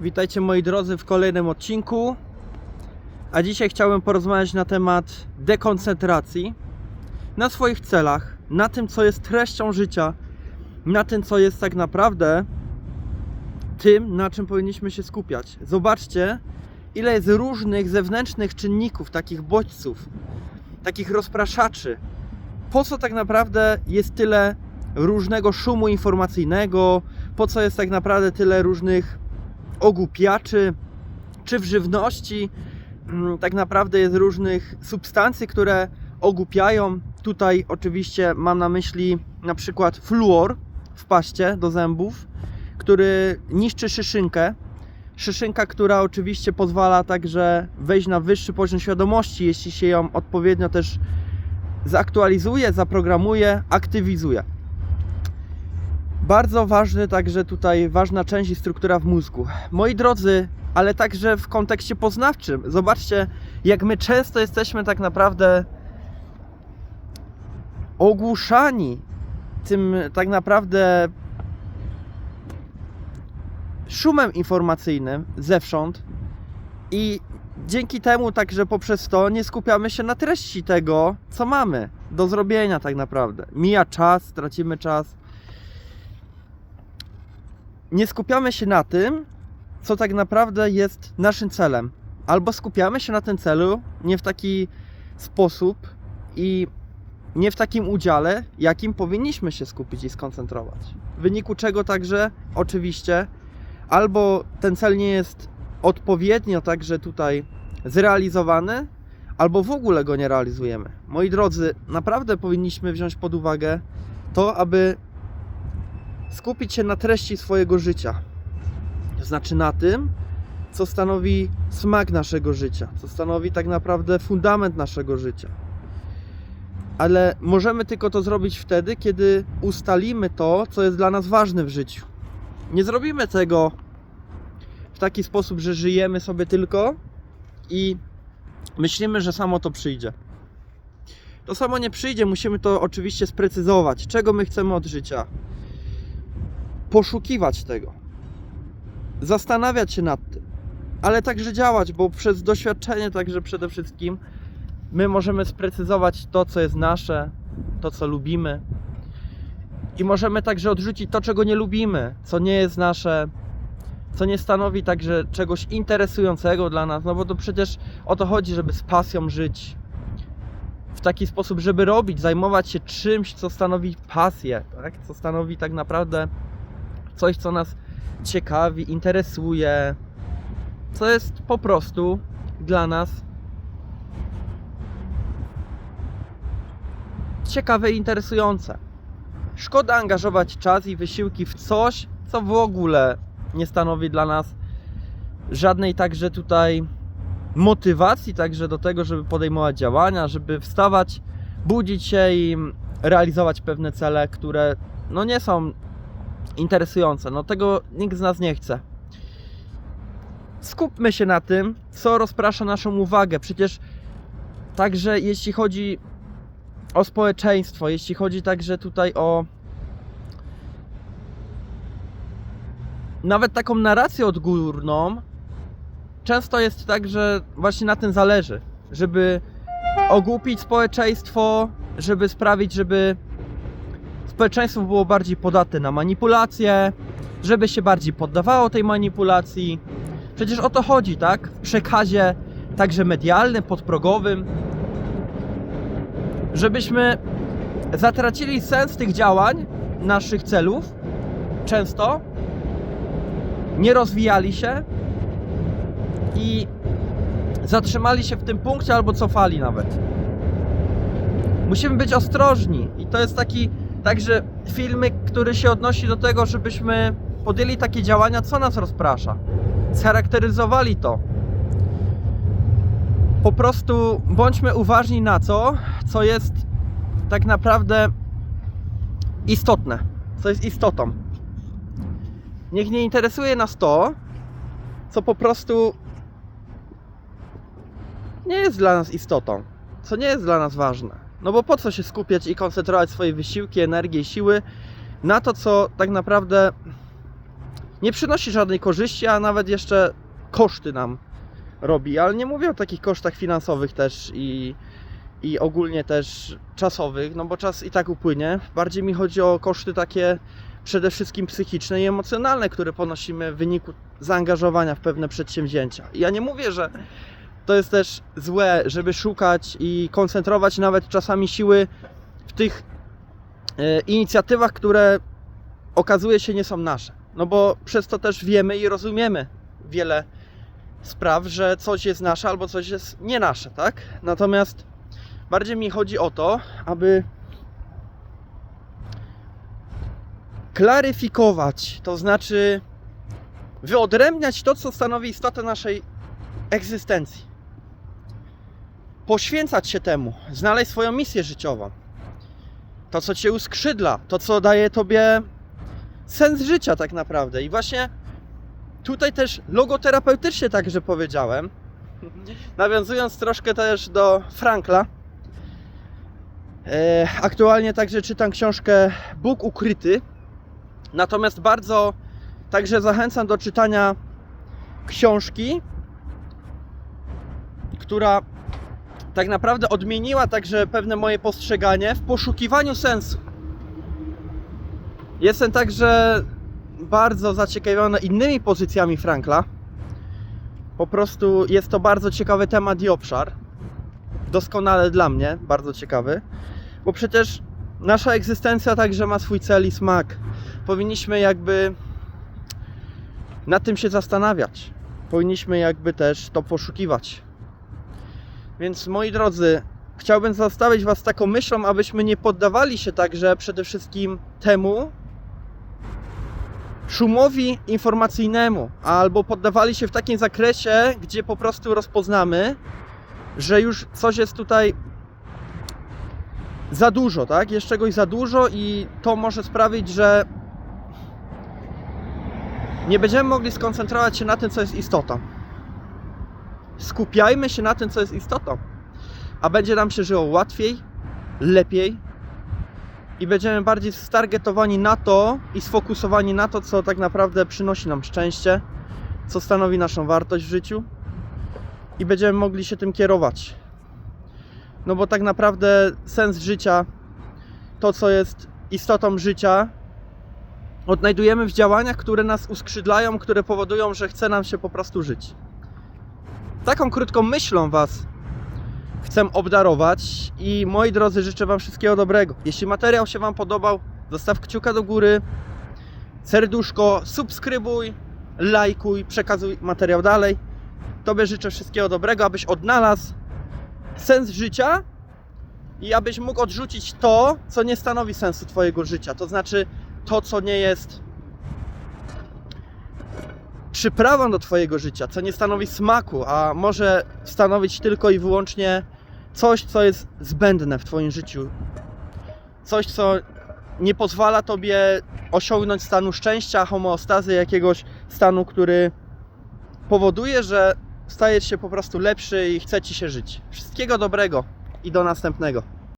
Witajcie moi drodzy w kolejnym odcinku. A dzisiaj chciałbym porozmawiać na temat dekoncentracji na swoich celach, na tym co jest treścią życia, na tym co jest tak naprawdę tym, na czym powinniśmy się skupiać. Zobaczcie, ile jest różnych zewnętrznych czynników, takich bodźców, takich rozpraszaczy. Po co tak naprawdę jest tyle różnego szumu informacyjnego? Po co jest tak naprawdę tyle różnych ogłupiaczy, czy w żywności mm, tak naprawdę jest różnych substancji, które ogłupiają. Tutaj oczywiście mam na myśli na przykład fluor w paście do zębów, który niszczy szyszynkę. Szyszynka, która oczywiście pozwala także wejść na wyższy poziom świadomości, jeśli się ją odpowiednio też zaktualizuje, zaprogramuje, aktywizuje. Bardzo ważny także tutaj, ważna część i struktura w mózgu. Moi drodzy, ale także w kontekście poznawczym. Zobaczcie, jak my często jesteśmy tak naprawdę ogłuszani tym tak naprawdę szumem informacyjnym zewsząd i dzięki temu także poprzez to nie skupiamy się na treści tego, co mamy do zrobienia tak naprawdę. Mija czas, tracimy czas nie skupiamy się na tym, co tak naprawdę jest naszym celem. Albo skupiamy się na tym celu nie w taki sposób i nie w takim udziale, jakim powinniśmy się skupić i skoncentrować. W wyniku czego także, oczywiście, albo ten cel nie jest odpowiednio także tutaj zrealizowany, albo w ogóle go nie realizujemy. Moi drodzy, naprawdę powinniśmy wziąć pod uwagę to, aby skupić się na treści swojego życia. To znaczy na tym, co stanowi smak naszego życia, co stanowi tak naprawdę fundament naszego życia. Ale możemy tylko to zrobić wtedy, kiedy ustalimy to, co jest dla nas ważne w życiu. Nie zrobimy tego w taki sposób, że żyjemy sobie tylko i myślimy, że samo to przyjdzie. To samo nie przyjdzie, musimy to oczywiście sprecyzować, czego my chcemy od życia poszukiwać tego, zastanawiać się nad tym, ale także działać, bo przez doświadczenie także przede wszystkim my możemy sprecyzować to, co jest nasze, to, co lubimy. I możemy także odrzucić to, czego nie lubimy, co nie jest nasze, co nie stanowi także czegoś interesującego dla nas, no bo to przecież o to chodzi, żeby z pasją żyć, w taki sposób, żeby robić, zajmować się czymś, co stanowi pasję, tak? co stanowi tak naprawdę coś, co nas ciekawi, interesuje, co jest po prostu dla nas ciekawe i interesujące. Szkoda angażować czas i wysiłki w coś, co w ogóle nie stanowi dla nas żadnej także tutaj motywacji także do tego, żeby podejmować działania, żeby wstawać, budzić się i realizować pewne cele, które no nie są interesujące. No tego nikt z nas nie chce. Skupmy się na tym, co rozprasza naszą uwagę. Przecież także jeśli chodzi o społeczeństwo, jeśli chodzi także tutaj o nawet taką narrację odgórną, często jest tak, że właśnie na tym zależy, żeby ogłupić społeczeństwo, żeby sprawić, żeby społeczeństwo było bardziej podatne na manipulacje, żeby się bardziej poddawało tej manipulacji. Przecież o to chodzi, tak? W przekazie także medialnym, podprogowym, żebyśmy zatracili sens tych działań, naszych celów, często nie rozwijali się i zatrzymali się w tym punkcie albo cofali nawet. Musimy być ostrożni i to jest taki Także filmy, który się odnosi do tego, żebyśmy podjęli takie działania, co nas rozprasza. Scharakteryzowali to. Po prostu bądźmy uważni na co, co jest tak naprawdę istotne, co jest istotą. Niech nie interesuje nas to, co po prostu nie jest dla nas istotą, co nie jest dla nas ważne. No bo po co się skupiać i koncentrować swoje wysiłki, energię i siły na to, co tak naprawdę nie przynosi żadnej korzyści, a nawet jeszcze koszty nam robi. Ale nie mówię o takich kosztach finansowych też i, i ogólnie też czasowych, no bo czas i tak upłynie. Bardziej mi chodzi o koszty takie przede wszystkim psychiczne i emocjonalne, które ponosimy w wyniku zaangażowania w pewne przedsięwzięcia. Ja nie mówię, że to jest też złe, żeby szukać i koncentrować nawet czasami siły w tych e, inicjatywach, które okazuje się nie są nasze. No bo przez to też wiemy i rozumiemy wiele spraw, że coś jest nasze albo coś jest nie nasze, tak? Natomiast bardziej mi chodzi o to, aby klaryfikować, to znaczy wyodrębniać to, co stanowi istotę naszej egzystencji. Poświęcać się temu, znaleźć swoją misję życiową. To, co cię uskrzydla, to, co daje tobie sens życia, tak naprawdę. I właśnie tutaj też logoterapeutycznie także powiedziałem, nawiązując troszkę też do Frankla. E, Aktualnie także czytam książkę Bóg ukryty. Natomiast bardzo także zachęcam do czytania książki, która tak naprawdę odmieniła także pewne moje postrzeganie w poszukiwaniu sensu. Jestem także bardzo zaciekawiony innymi pozycjami Frankla. Po prostu jest to bardzo ciekawy temat i obszar. Doskonale dla mnie, bardzo ciekawy. Bo przecież nasza egzystencja także ma swój cel i smak. Powinniśmy jakby nad tym się zastanawiać. Powinniśmy jakby też to poszukiwać. Więc moi drodzy, chciałbym zostawić Was taką myślą, abyśmy nie poddawali się także przede wszystkim temu szumowi informacyjnemu, albo poddawali się w takim zakresie, gdzie po prostu rozpoznamy, że już coś jest tutaj za dużo, tak? Jest czegoś za dużo i to może sprawić, że nie będziemy mogli skoncentrować się na tym, co jest istotą. Skupiajmy się na tym, co jest istotą, a będzie nam się żyło łatwiej, lepiej i będziemy bardziej stargetowani na to i sfokusowani na to, co tak naprawdę przynosi nam szczęście, co stanowi naszą wartość w życiu i będziemy mogli się tym kierować. No bo tak naprawdę sens życia, to co jest istotą życia, odnajdujemy w działaniach, które nas uskrzydlają, które powodują, że chce nam się po prostu żyć. Taką krótką myślą Was chcę obdarować i moi drodzy, życzę Wam wszystkiego dobrego. Jeśli materiał się Wam podobał, zostaw kciuka do góry, serduszko, subskrybuj, lajkuj, przekazuj materiał dalej. Tobie życzę wszystkiego dobrego, abyś odnalazł sens życia i abyś mógł odrzucić to, co nie stanowi sensu Twojego życia. To znaczy to, co nie jest przyprawą do Twojego życia, co nie stanowi smaku, a może stanowić tylko i wyłącznie coś, co jest zbędne w Twoim życiu. Coś, co nie pozwala Tobie osiągnąć stanu szczęścia, homeostazy, jakiegoś stanu, który powoduje, że stajesz się po prostu lepszy i chce Ci się żyć. Wszystkiego dobrego i do następnego.